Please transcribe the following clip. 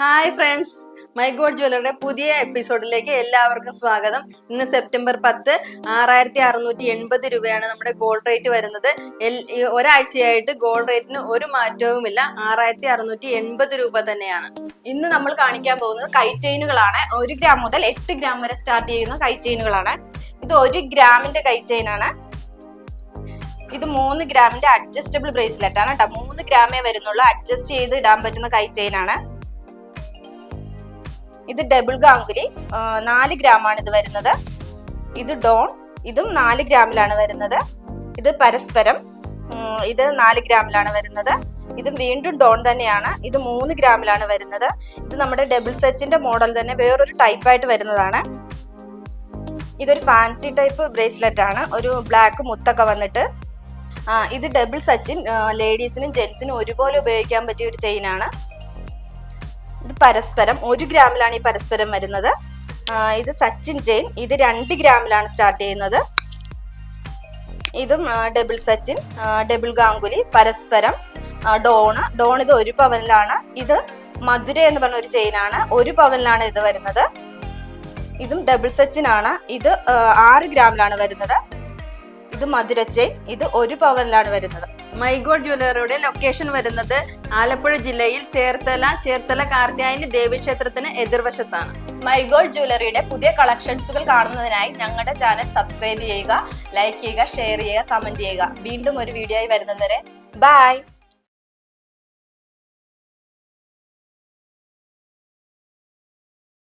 Hi friends my God ജ്വല്ലറിയുടെ പുതിയ എപ്പിസോഡിലേക്ക് എല്ലാവർക്കും സ്വാഗതം. ഇന്ന് സെപ്റ്റംബർ പത്ത് ആറായിരത്തി അറുന്നൂറ്റി എൺപത് രൂപയാണ് നമ്മുടെ ഗോൾഡ് റേറ്റ് വരുന്നത്. ഒരാഴ്ചയായിട്ട് ഗോൾഡ് റേറ്റിന് ഒരു മാറ്റവുമില്ല. ആറായിരത്തി അറുന്നൂറ്റി എൺപത് രൂപ തന്നെയാണ്. ഇന്ന് നമ്മൾ കാണിക്കാൻ പോകുന്നത് കൈ ചെയിനുകളാണ് ഒരു ഗ്രാം മുതൽ എട്ട് ഗ്രാം വരെ സ്റ്റാർട്ട് ചെയ്യുന്ന കൈ ചെയിനുകളാണ് ഇത് ഒരു ഗ്രാമിന്റെ കൈ ചെയിനാണ് ഇത് മൂന്ന് ഗ്രാമിന്റെ അഡ്ജസ്റ്റബിൾ ബ്രേസ്ലെറ്റ് ആണ് കേട്ടോ മൂന്ന് ഗ്രാമേ വരുന്നുള്ളൂ. അഡ്ജസ്റ്റ് ചെയ്ത് ഇടാൻ പറ്റുന്ന കൈ ചെയിനാണ് ഇത് ഡബിൾ ഗാംഗുലി. നാല് ഗ്രാം ആണ് ഇത് വരുന്നത്. ഇത് ഡോൺ ഇതും നാല് ഗ്രാമിലാണ് വരുന്നത്. ഇത് പരസ്പരം ഇത് നാല് ഗ്രാമിലാണ് വരുന്നത്. ഇത് വീണ്ടും ഡോൺ തന്നെയാണ്. ഇത് മൂന്ന് ഗ്രാമിലാണ് വരുന്നത്. ഇത് നമ്മുടെ ഡബിൾ സെച്ചിന്റെ മോഡൽ തന്നെ വേറൊരു ടൈപ്പ് ആയിട്ട് വരുന്നതാണ്. ഇതൊരു ഫാൻസി ടൈപ്പ് ബ്രേസ്ലെറ്റ് ആണ്. ഒരു ബ്ലാക്ക് മുത്തൊക്കെ വന്നിട്ട്. ഇത് ഡബിൾ സച്ചിൻ ലേഡീസിനും ജെന്റ്സിനും ഒരുപോലെ ഉപയോഗിക്കാൻ പറ്റിയ ഒരു ചെയിനാണ് ഇത് പരസ്പരം ഒരു ഗ്രാമിലാണ് ഈ പരസ്പരം വരുന്നത്. ഇത് സച്ചിൻ ജെയിൻ. ഇത് രണ്ട് ഗ്രാമിലാണ് സ്റ്റാർട്ട് ചെയ്യുന്നത്. ഇതും ഡബിൾ സച്ചിൻ ഡബിൾ ഗാംഗുലി പരസ്പരം ഡോണ്. ഡോൺ ഇത് ഒരു പവനിലാണ്. ഇത് മധുര എന്ന് പറഞ്ഞ ഒരു ചെയിനാണ് ഒരു പവനിലാണ് ഇത് വരുന്നത്. ഇതും ഡബിൾ സച്ചിൻ ആണ് ഇത് ആറ് ഗ്രാമിലാണ് വരുന്നത്. ഇത് മധുരച്ചേ. ഇത് ഒരു പവനിലാണ് വരുന്നത്. മൈ ഗോഡ് ജ്വല്ലറിയുടെ ലൊക്കേഷൻ വരുന്നത് ആലപ്പുഴ ജില്ലയിൽ ചേർത്തല ചേർത്തല കാർത്യായനി ദേവീക്ഷേത്രത്തിന് എതിർവശത്താണ്. മൈഗോൾഡ് ജ്വല്ലറിയുടെ പുതിയ കളക്ഷൻസുകൾ കാണുന്നതിനായി ഞങ്ങളുടെ ചാനൽ സബ്സ്ക്രൈബ് ചെയ്യുക ലൈക്ക് ചെയ്യുക ഷെയർ ചെയ്യുക കമന്റ് ചെയ്യുക. വീണ്ടും ഒരു വീഡിയോ ആയി വരുന്നതുവരെ. ബൈ.